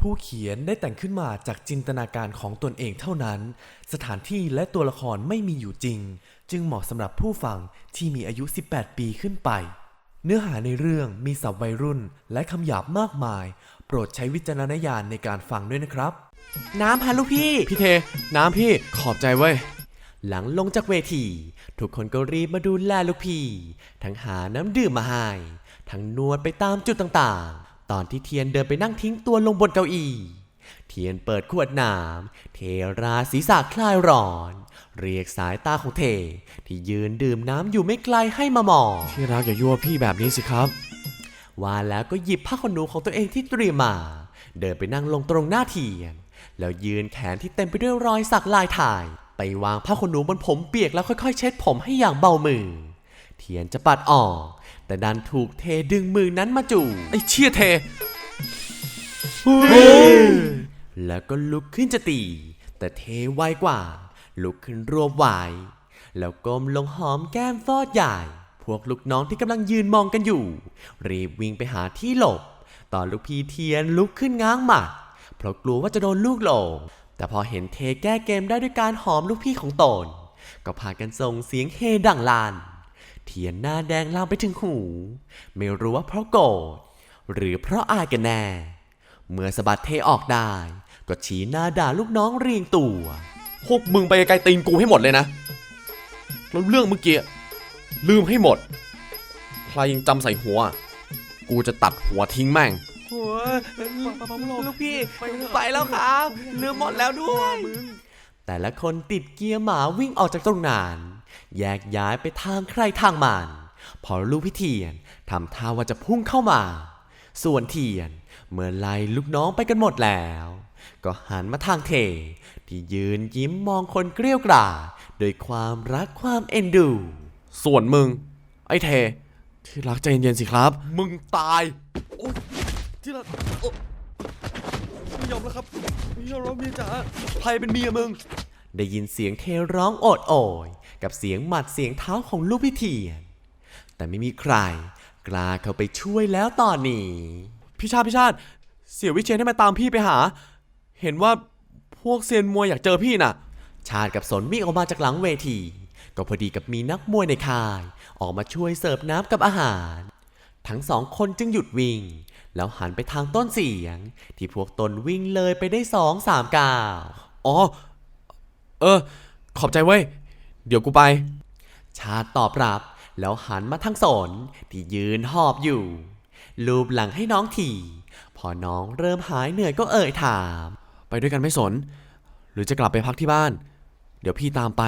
ผู้เขียนได้แต่งขึ้นมาจากจินตนาการของตนเองเท่านั้น สถานที่และตัวละครไม่มีอยู่จริง จึงเหมาะสำหรับผู้ฟังที่มีอายุ 18 ปีขึ้นไป เนื้อหาในเรื่องมีศัพท์วัยรุ่นและคำหยาบมากมาย โปรดใช้วิจารณญาณในการฟังด้วยนะครับ น้ำฮะลูกพี่ พี่เท น้ำพี่ขอบใจเว้ย หลังลงจากเวที ทุกคนก็รีบมาดูแลลูกพี่ ทั้งหาน้ำดื่มมาให้ ทั้งนวดไปตามจุดต่างๆ ตอนที่เทียนเดินไปนั่งทิ้งตัวลงบนเก้าอี้ เทียนเปิดขวดน้ำเทราศีรษะคลายร้อน เรียกสายตาของเท ที่ยืนดื่มน้ำอยู่ไม่ไกลให้มามองที่รักอย่ายั่วพี่แบบนี้สิครับว่าแล้วก็หยิบผ้าขนหนูของตัวเองที่เตรียมมา เดินไปนั่งลงตรงหน้าเทียน แล้วยืนแขนที่เต็มไปด้วยรอยสักลายถ่าย ไปวางผ้าขนหนูบนผมเปียกแล้วค่อยๆ เช็ดผมให้อย่างเบามือ เทียนจะปัดออก แต่ดันถูกเทดึงมือนั้นมาจูบไอ้เชี่ยเทแล้วก็ลุกขึ้นจะตี แต่เทไวกว่า ลุกขึ้นรวบไหวแล้วก้มลงหอมแก้มฟอดใหญ่ พวกลูกน้องที่กำลังยืนมองกันอยู่ รีบวิ่งไปหาที่หลบ ตอนลูกพี่เทียนลุกขึ้นง้างหมัดเพราะกลัวว่าจะโดนลูกหลง แต่พอเห็นเทแก้เกมได้ด้วยการหอมลูกพี่ของตน ก็พากันส่งเสียงเฮดังลาน เทียนหน้าแดงลามไปถึงหู ไม่รู้ว่าเพราะโกรธหรือเพราะอายกันแน่ เมื่อสะบัดเทออกได้ ก็ชี้หน้าด่าลูกน้องเรียงตัว พวกมึงไปไกลๆตีนกูให้หมดเลยนะ แล้วเรื่องเมื่อกี้ลืมให้หมด ใครยังจำใส่หัว กูจะตัดหัวทิ้งแม่งหัวลูกพี่ไปแล้วครับลืมหมดแล้วด้วย แต่ละคนติดเกียร์หมาวิ่งออกจากตรงนั้น แยกย้ายไปทางใครทางมันพอลูกพี่เทียนทำท่าว่าจะพุ่งเข้ามา ส่วนเทียนเมื่อไล่ลูกน้องไปกันหมดแล้ว ก็หันมาทางเท ที่ยืนยิ้มมองคนเกลี้ยวกล่อมด้วยความรักความเอ็นดู ส่วนมึง ไอ้เท ที่รักใจเย็นๆสิครับ มึงตายโอ๊ยที่รักโอ๊ยไม่ยอมแล้วครับไม่ยอมแล้วเมียจ๋าใครเป็นเมียมึง ได้ยินเสียงเทร้องโอดโอย กับเสียงหมัดเสียงเท้าของลูกพิเทียน แต่ไม่มีใคร กล้าเข้าไปช่วยแล้วตอนนี้ พี่ชาติพี่ชาติ เสียวิเชียนให้มาตามพี่ไปหา เห็นว่าพวกเซียนมวยอยากเจอพี่น่ะ ชาติกับสนวิ่งออกมาจากหลังเวที ก็พอดีกับมีนักมวยในค่าย ออกมาช่วยเสิร์ฟน้ำกับอาหาร ทั้งสองคนจึงหยุดวิ่ง แล้วหันไปทางต้นเสียง ที่พวกตนวิ่งเลยไปได้สองสามก้าวอ๋อ เออ ขอบใจเว้ย เดี๋ยวกูไป ชาตอบรับ แล้วหันมาทางสนที่ยืนหอบอยู่ ลูบหลังให้น้องทีพอน้องเริ่มหายเหนื่อยก็เอ่ยถาม ไปด้วยกันไม่สน หรือจะกลับไปพักที่บ้าน เดี๋ยวพี่ตามไป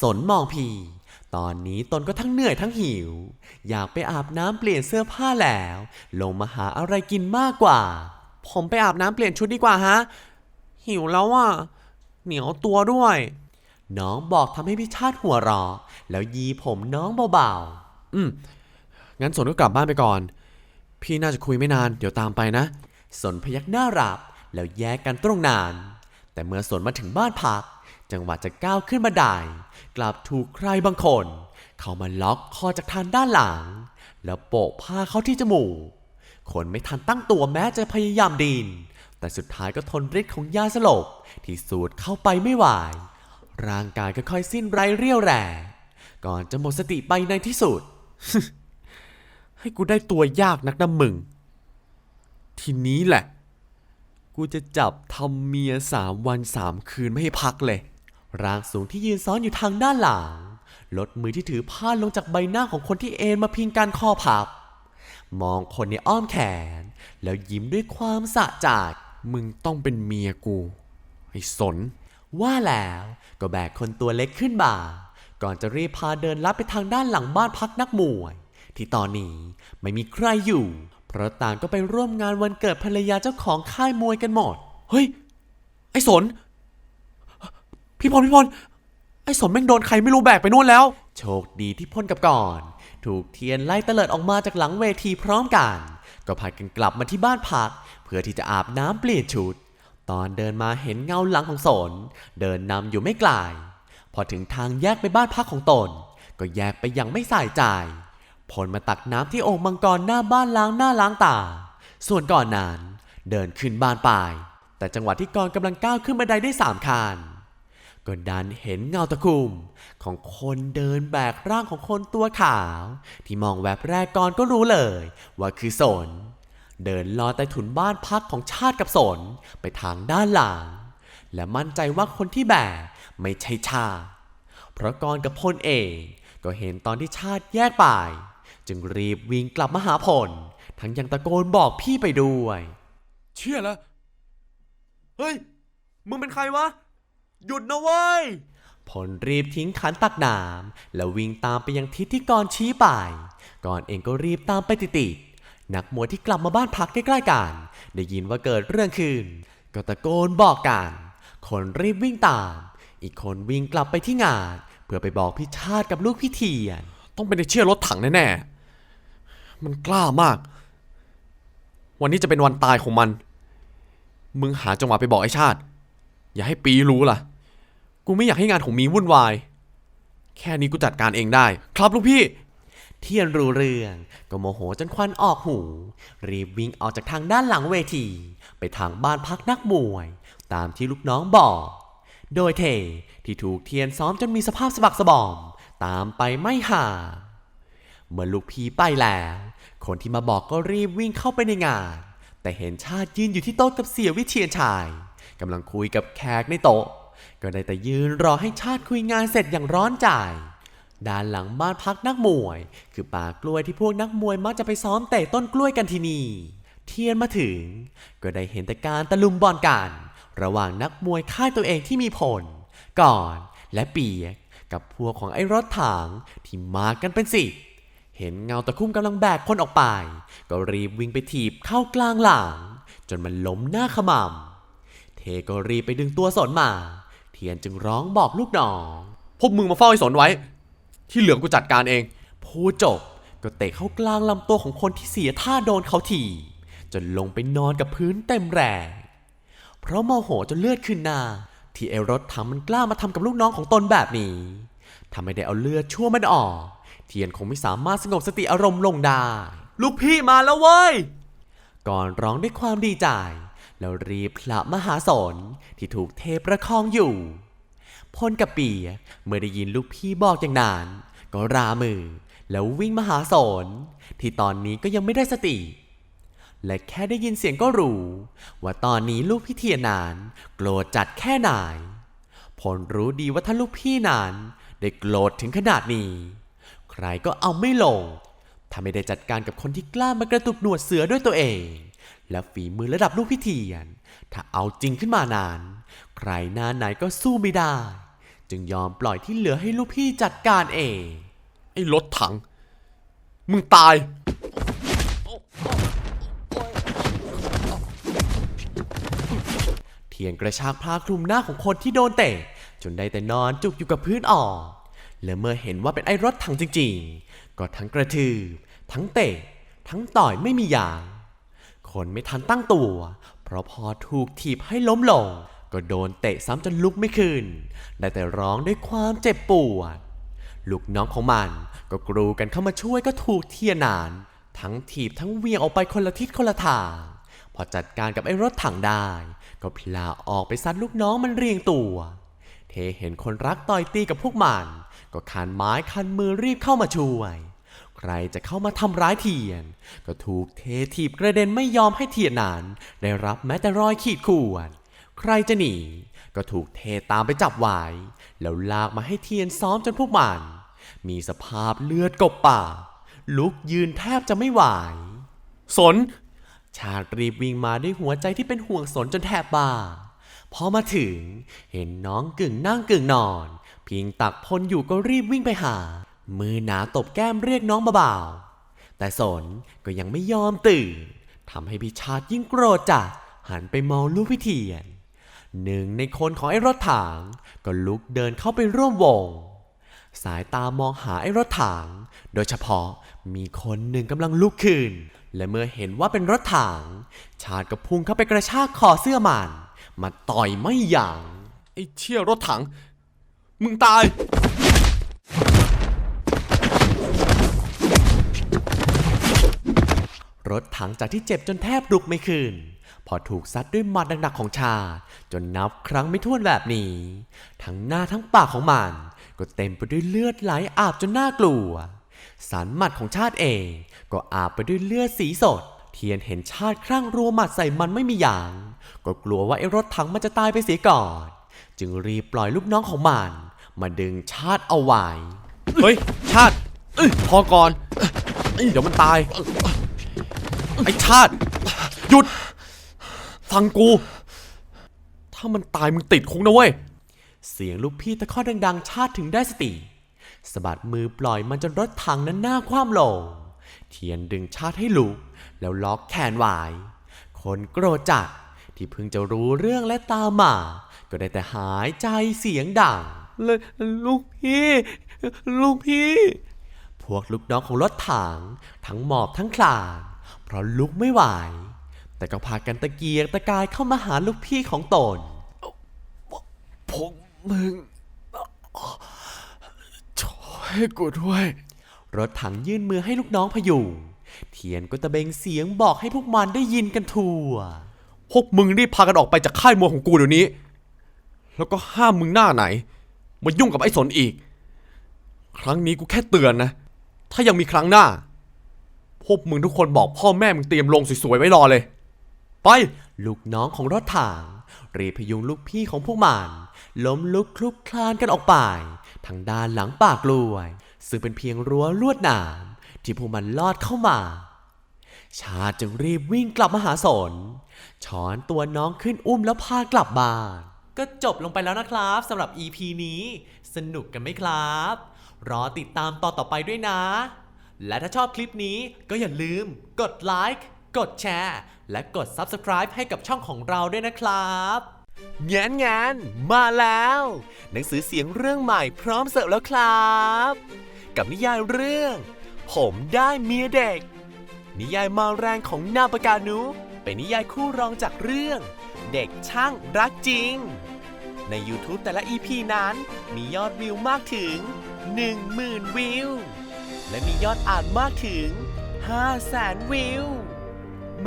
สนมองพีตอนนี้ตนก็ทั้งเหนื่อยทั้งหิว อยากไปอาบน้ำเปลี่ยนเสื้อผ้าแล้ว ลงมาหาอะไรกินมากกว่า ผมไปอาบน้ำเปลี่ยนชุดดีกว่าฮะ หิวแล้วอะ เหนียวตัวด้วย น้องบอกทำให้พี่ชาติหัวเราะแล้วยีผมน้องเบาอืม งั้นสนก็กลับบ้านไปก่อน พี่น่าจะคุยไม่นาน เดี๋ยวตามไปนะๆสนพยักหน้ารับ แล้วแยกกันตรงนาน แต่เมื่อสนมาถึงบ้านพัก จังหวะจะก้าวขึ้นบันไดกลับถูกใครบางคน เข้ามาล็อกคอจากทางด้านหลัง แล้วโปะผ้าเข้าที่จมูก คนไม่ทันตั้งตัวแม้จะพยายามดิน แต่สุดท้ายก็ทนฤทธิ์ของยาสลบที่สูดเข้าไปไม่ไหว ร่างกายก็ค่อยสิ้นไรเรี่ยวแรงก่อนจะหมดสติไปในที่สุด ให้กูได้ตัวยากนักนะมึง ทีนี้แหละ กูจะจับทำเมียสามวันสามคืนไม่ให้พักเลย ร่างสูงที่ยืนซ้อนอยู่ทางด้านหลัง ลดมือที่ถือผ้าลงจากใบหน้าของคนที่เอนมาพิงการคอพับ มองคนในอ้อมแขน แล้วยิ้มด้วยความสะใจ มึงต้องเป็นเมียกู ไอ้สน ว่าแล้วก็แบกคนตัวเล็กขึ้นบ่า ก่อนจะรีบพาเดินลัดไปทางด้านหลังบ้านพักนักมวย ที่ตอนนี้ไม่มีใครอยู่ เพราะต่างก็ไปร่วมงานวันเกิดภรรยาเจ้าของค่ายมวยกันหมด เฮ้ย ไอ้สน พี่พลพี่พลไอ้สนแม่งโดนใครไม่รู้แบกไปนู่นแล้ว โชคดีที่พ้นกับก่อน ถูกเทียนไล่เตลิดออกมาจากหลังเวทีพร้อมกัน ก็พากันกลับมาที่บ้านพัก เพื่อที่จะอาบน้ำเปลี่ยนชุด ตอนเดินมาเห็นเงาหลังของสนเดินนำอยู่ไม่ไกลพอถึงทางแยกไปบ้านพักของตน ก็แยกไปอย่างไม่ใส่ใจพลมาตักน้ำที่โอ่งมังกรหน้าบ้านล้างหน้าล้างตา ส่วนก่อนนั้นเดินขึ้นบ้านไป แต่จังหวะที่กรกำลังก้าวขึ้นบันไดได้สามคานก็ดันเห็นเงาตะคุ่มของคนเดินแบกร่างของคนตัวขาว ที่มองแวบแรกก่อนก็รู้เลย ว่าคือสน เดินลอดใต้ถุนบ้านพักของชาติกับสนไปทางด้านหลัง และมั่นใจว่าคนที่แบกไม่ใช่ชาติเพราะกรกับพลเองก็เห็นตอนที่ชาติแยกไป จึงรีบวิ่งกลับมาหาพล ทั้งยังตะโกนบอกพี่ไปด้วย เชื่อแล้วเฮ้ย มึงเป็นใครวะ หยุดนะเว้ยพลรีบทิ้งขันตักน้ำแล้ววิ่งตามไปยังทิศที่กรชี้ไปก่อนเองก็รีบตามไปติดๆ นักมวยที่กลับมาบ้านพักใกล้ๆกัน ได้ยินว่าเกิดเรื่องขึ้น ก็ตะโกนบอกกัน คนรีบวิ่งตาม อีกคนวิ่งกลับไปที่งาน เพื่อไปบอกพี่ชาติกับลูกพี่เทียน ต้องเป็นไอ้เชี่ยรถถังแน่ๆ มันกล้ามาก วันนี้จะเป็นวันตายของมัน มึงหาจังหวะไปบอกไอ้ชาติ อย่าให้ปีรู้ล่ะ กูไม่อยากให้งานของมีวุ่นวาย แค่นี้กูจัดการเองได้ ครับลูกพี่ เทียนรู้เรื่อง ก็โมโหจนควันออกหู รีบวิ่งออกจากทางด้านหลังเวที ไปทางบ้านพักนักมวย ตามที่ลูกน้องบอก โดยเทที่ถูกเทียนซ้อมจนมีสภาพสะบักสะบอม ตามไปไม่ห่างเมื่อลูกพีไปแล้ว คนที่มาบอกก็รีบวิ่งเข้าไปในงาน แต่เห็นชาติยืนอยู่ที่โต๊ะกับเสียวิเชียนชายกำลังคุยกับแขกในโต๊ะ ก็ได้แต่ยืนรอให้ชาติคุยงานเสร็จอย่างร้อนใจ ด้านหลังบ้านพักนักมวย คือป่ากล้วยที่พวกนักมวยมักจะไปซ้อมเตะต้นกล้วยกันที่นี่ เทียนมาถึง ก็ได้เห็นแต่การตะลุมบอลกัน ระหว่างนักมวยค่ายตัวเองที่มีผล ก่อนและเปียกกับพวกของไอ้รถถังที่มากันเป็นสิบเห็นเงาตะคุ่มกำลังแบกคนออกไป ก็รีบวิ่งไปถีบเข้ากลางหลัง จนมันล้มหน้าขมำเทก็รีบไปดึงตัวสนมา เทียนจึงร้องบอกลูกน้องพวกมึงมาเฝ้าไอ้สนไว้ ที่เหลือกูจัดการเอง พูดจบก็เตะเข้ากลางลำตัวของคนที่เสียท่าโดนเขาถีบจนลงไปนอนกับพื้นเต็มแรงเพราะโมโหจนเลือดขึ้นหน้า ที่เอรถถังมันกล้ามาทำกับลูกน้องของตนแบบนี้ถ้าไม่ได้เอาเลือดชั่วมันออก เทียนคงไม่สามารถสงบสติอารมณ์ลงได้ ลูกพี่มาแล้วเว้ย ก่อนร้องด้วยความดีใจ แล้วรีบพละมหาสนที่ถูกเทประคองอยู่ พลกับปีเมื่อได้ยินลูกพี่บอกอย่างนั้น ก็รามือ แล้ววิ่งมาหาสนที่ตอนนี้ก็ยังไม่ได้สติ และแค่ได้ยินเสียงก็รู้ ว่าตอนนี้ลูกพี่เทียนนานโกรธจัดแค่ไหนพลรู้ดีว่าถ้าลูกพี่นานได้โกรธถึงขนาดนี้ ใครก็เอาไม่ลง ถ้าไม่ได้จัดการกับคนที่กล้ามากระตุกหนวดเสือด้วยตัวเอง และฝีมือระดับลูกพี่เทียน ถ้าเอาจริงขึ้นมานาน ใครหน้าไหนก็สู้ไม่ได้ จึงยอมปล่อยที่เหลือให้ลูกพี่จัดการเอง ไอ้รถถัง มึงตาย เทียนกระชากผ้าคลุมหน้าของคนที่โดนเตะ จนได้แต่นอนจุกอยู่กับพื้นออกและเมื่อเห็นว่าเป็นไอ้รถถังจริงๆ ก็ทั้งกระทืบ ทั้งเตะ ทั้งต่อยไม่มีอย่าง คนไม่ทันตั้งตัว เพราะพอถูกถีบให้ล้มลง ก็โดนเตะซ้ำจนลุกไม่ขึ้น ได้แต่ร้องด้วยความเจ็บปวด ลูกน้องของมันก็กรูกันเข้ามาช่วยก็ถูกเทียนาน ทั้งถีบทั้งเวียงออกไปคนละทิศคนละทาง พอจัดการกับไอ้รถถังได้ ก็พลาออกไปซัดลูกน้องมันเรียงตัว เทเห็นคนรักต่อยตีกับพวกมัน ก็คันไม้คันมือรีบเข้ามาช่วย ใครจะเข้ามาทำร้ายเทียน ก็ถูกเทถีบกระเด็นไม่ยอมให้เทียนนั้นได้รับแม้แต่รอยขีดข่วน ใครจะหนี ก็ถูกเทตามไปจับไว้แล้วลากมาให้เทียนซ้อมจนพวกมัน มีสภาพเลือดกบปากลุกยืนแทบจะไม่ไหว สน ชาตรีบวิ่งมาด้วยหัวใจที่เป็นห่วงสนจนแทบบ้า พอมาถึง เห็นน้องกึ่งนั่งกึ่งนอน พิงตักพลอยู่ก็รีบวิ่งไปหา มือหนาตบแก้มเรียกน้องเบาๆแต่สนก็ยังไม่ยอมตื่นทำให้พี่ชาติยิ่งโกรธจัดหันไปมองลูกพิเทียน หนึ่งในคนของไอ้รถถังก็ลุกเดินเข้าไปร่วมวง สายตามองหาไอ้รถถัง โดยเฉพาะมีคนหนึ่งกำลังลุกขึ้น และเมื่อเห็นว่าเป็นรถถัง ชาติก็พุ่งเข้าไปกระชากคอเสื้อมัน มาต่อยไม่ยัง้งไอ้เชี่ยรถถัง มึงตายรถถังจากที่เจ็บจนแทบลุกไม่ขึ้น พอถูกซัดด้วยหมัดหนักๆของชาติจนนับครั้งไม่ถ้วนแบบนี้ ทั้งหน้าทั้งปากของมัน ก็เต็มไปด้วยเลือดไหลอาบจนน่ากลัวสันหมัดของชาติเอง ก็อาบไปด้วยเลือดสีสด เทียนเห็นชาติครั่งรัวหมัดใส่มันไม่มีอย่าง ก็กลัวว่าไอ้รถถังมันจะตายไปเสียก่อน จึงรีบปล่อยลูกน้องของมันมาดึงชาติเอาไว้ เฮ้ย ชาติพอก่อนเอ้ยเดี๋ยวมันตาย ไอ้ชาติ หยุด ฟังกู ถ้ามันตายมึงติดคุกนะเว้ย เสียงลูกพี่ตะคอกดัง ๆ ชาติถึงได้สติสะบัดมือปล่อยมันจนรถถังนั้นหน้าคว่ำลง เทียนดึงชาติให้ลุก แล้วล็อกแขนไว้คนโกรธจัดที่เพิ่งจะรู้เรื่องและตามมา ก็ได้แต่หายใจเสียงดังเลยลูกพี่ ลูกพี่ พวกลูกน้องของรถถัง ทั้งหมอบทั้งคลานเพราะลุกไม่ไหว แต่ก็พากันตะเกียกตะกายเข้ามาหาลูกพี่ของตนพวกมึงช่วยกูด้วย รถถังยื่นมือให้ลูกน้องพยุงเทียนก็ตะเบงเสียงบอกให้พวกมันได้ยินกันทั่ว พวกมึงรีบพากันออกไปจากค่ายมวยของกูเดี๋ยวนี้ แล้วก็ห้ามมึงหน้าไหน มายุ่งกับไอ้สนอีก ครั้งนี้กูแค่เตือนนะ ถ้ายังมีครั้งหน้า พวกมึงทุกคนบอกพ่อแม่มึงเตรียมลงสวยๆไว้รอเลย ไป ลูกน้องของรถถังรีพยุงลูกพี่ของพวกมัน ล้มลุกคลุกคลานกันออกไป ทางด้านหลังปากลวย ซึ่งเป็นเพียงรั้วลวดหนามที่พวกมันลอดเข้ามา ชาจึงรีบวิ่งกลับมาหาสนช้อนตัวน้องขึ้นอุ้มแล้วพากลับบ้านก็จบลงไปแล้วนะครับสำหรับ EP นี้ สนุกกันไหมครับ รอติดตามตอนต่อไปด้วยนะ และถ้าชอบคลิปนี้ก็อย่าลืมกดไลค์ กดแชร์ และกด Subscribe ให้กับช่องของเราด้วยนะครับงานงานมาแล้ว หนังสือเสียงเรื่องใหม่พร้อมเสิร์ฟแล้วครับ กับนิยายเรื่อง ผมได้เมียเด็ก นิยายมาแรงของนาปากานุเป็นนิยายคู่รองจากเรื่อง เด็กช่างรักจริง ใน YouTube แต่ละ EP นั้นมียอดวิวมากถึง 10,000 วิว และมียอดอ่านมากถึง 500,000 วิว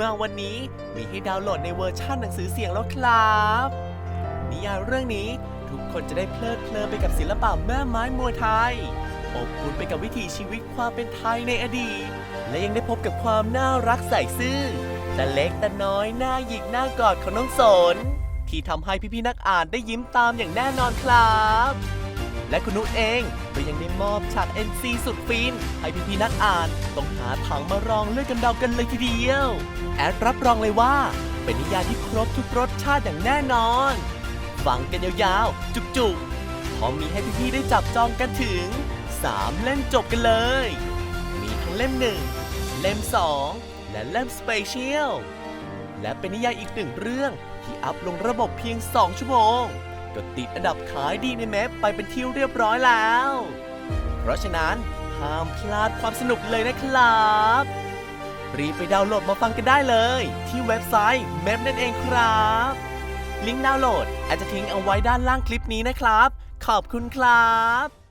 มาวันนี้มีให้ดาวน์โหลดในเวอร์ชันหนังสือเสียงแล้วครับ นิยายเรื่องนี้ทุกคนจะได้เพลิดเพลินไปกับศิลปะแม่ไม้มวยไทย อบอุ่นไปกับวิถีชีวิตความเป็นไทยในอดีต และยังได้พบกับความน่ารักใส่ซื่อแต่เล็กแต่น้อยหน้าหยิกหน้ากอดของน้องสนที่ทำให้พี่ๆนักอ่านได้ยิ้มตามอย่างแน่นอนครับ และคุณนุชเองก็ยังได้มอบฉาก NC สุดฟิน ให้พี่ๆนักอ่านต้องหาถังมารองเลือดกันเดากันเลยทีเดียว แอดรับรองเลยว่า เป็นนิยายที่ครบทุกรสชาติอย่างแน่นอน ฟังกันยาวๆ จุกๆพร้อมมีให้พี่ๆได้จับจองกันถึง 3 เล่มจบกันเลย มีทั้งเล่ม1เล่ม2และเล่มสเปเชียลและเป็นนิยายอีกหนึ่งเรื่องที่อัพลงระบบเพียง 2 ชั่วโมง ก็ติดอันดับขายดีในเมปไปเป็นที่เรียบร้อยแล้ว เพราะฉะนั้นห้ามพลาดความสนุกเลยนะครับ รีบไปดาวน์โหลดมาฟังกันได้เลย ที่เว็บไซต์เมพนั่นเองครับ ลิงก์ดาวน์โหลดอาจจะทิ้งเอาไว้ด้านล่างคลิปนี้นะครับ ขอบคุณครับ